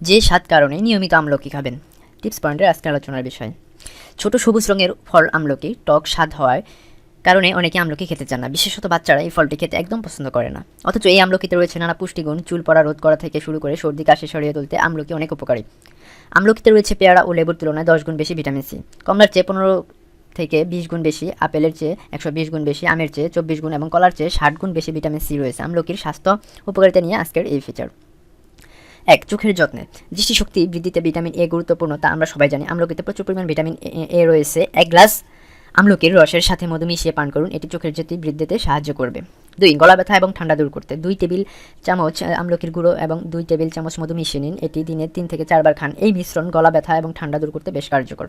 যে সাত কারণে নিয়মিত আমলকি খাবেন। টিপস পয়েন্টের আজকে আলোচনার বিষয়। ছোট সবুজ রঙের ফল আমলকি, টক স্বাদ হওয়ার কারণে অনেকে আমলকি খেতে চান না। বিশেষত বাচ্চারা এই ফলটি খেতে একদম পছন্দ করে না। অথচ এই আমলকিতে রয়েছে নানা পুষ্টিগুণ, চুল পড়া রোধ করা থেকে শুরু করে সর্দি, কাশি সরিয়ে তুলতে আমলকি অনেক উপকারী। আমলকিতে রয়েছে পেয়ারা ও লেবুর তুলনায় দশ গুণ বেশি ভিটামিন সি। কমলার চেয়ে পনেরো থেকে বিশ গুণ বেশি, আপেলের চেয়ে একশো বিশ গুণ বেশি, আমের চেয়ে চব্বিশ গুণ এবং কলার চেয়ে ষাট গুণ বেশি ভিটামিন সি রয়েছে। আমলকির স্বাস্থ্য উপকারিতা নিয়ে আজকের এই ফিচার এক, চোখের যত্নে। দৃষ্টিশক্তি বৃদ্ধিতে ভিটামিন এ গুরুত্বপূর্ণ, তা আমরা সবাই জানি। আমলকিতে প্রচুর পরিমাণ ভিটামিন এ- রয়েছে। এক গ্লাস আমলকির রসের সাথে মধু মিশিয়ে পান করুন। এটি চোখের জ্যোতি বৃদ্ধিতে সাহায্য করবে। দুই, গলা ব্যথা এবং ঠান্ডা দূর করতে। দুই টেবিল চামচ আমলকির গুঁড়ো এবং দুই টেবিল চামচ মধু মিশিয়ে নিন। এটি দিনে তিন থেকে চারবার খান। এই মিশ্রণ গলা ব্যথা এবং ঠান্ডা দূর করতে বেশ কার্যকর।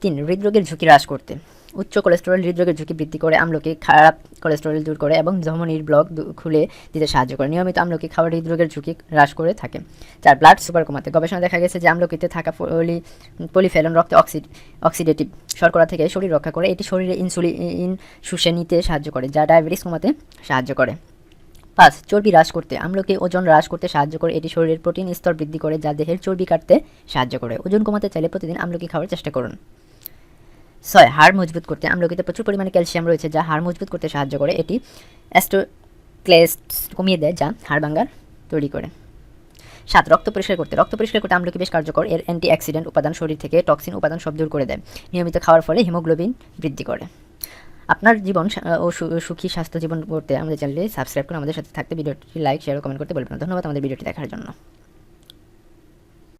তিন, হৃদরোগের ঝুঁকি হ্রাস করতে। উচ্চ কোলেস্টেরল হৃদরোগের ঝুঁকি বৃদ্ধি করে, আমলকি খারাপ কোলেস্টেরল দূর করে এবং ধমনির ব্লক খুলে দিতে সাহায্য করে। নিয়মিত আমলকি খাওয়ার হৃদরোগের ঝুঁকি হ্রাস করে থাকে। চার ব্লাড সুগার কমাতে। গবেষণা দেখা গেছে যে আমলকিতে থাকা পলি পলিফেলন রক্তে অক্সিড অক্সিডেটিভ শর্করা থেকে শরীর রক্ষা করে। এটি শরীরে ইনসুলিন শুষে নিতে সাহায্য করে, যা ডায়াবেটিস কমাতে সাহায্য করে। পাঁচ, চর্বি হ্রাস করতে। আমলকি ওজন হ্রাস করতে সাহায্য করে। এটি শরীরের প্রোটিন স্তর বৃদ্ধি করে, যা দেহের চর্বি কাটতে সাহায্য করে। ওজন কমাতে চাইলে প্রতিদিন আমলকি খাওয়ার চেষ্টা করুন। ছয় হাড় মজবুত করতে, আমলকিতে প্রচুর পরিমাণে ক্যালসিয়াম রয়েছে, যা হাড় মজবুত করতে সাহায্য করে। এটি অ্যাস্টোক্লেস্ট কমিয়ে দেয়, যা হাড় ভাঙ্গার তৈরি করে। সাত, রক্ত পরিষ্কার করতে, রক্ত পরিষ্কার করতে আমলকি বেশ কার্যকর। এর অ্যান্টি অ্যাক্সিডেন্ট উপাদান শরীর থেকে টক্সিন উপাদান সব দূর করে দেয়। নিয়মিত খাওয়ার ফলে হিমোগ্লোবিন বৃদ্ধি করে। আপনার জীবন ও সুখী স্বাস্থ্য জীবন করতে আমাদের চ্যানেলে সাবস্ক্রাইব করে আমাদের সাথে থাকতে, ভিডিওটি লাইক, শেয়ার কমেন্ট করতে বলবেন ধন্যবাদ আমাদের ভিডিওটি দেখার জন্য।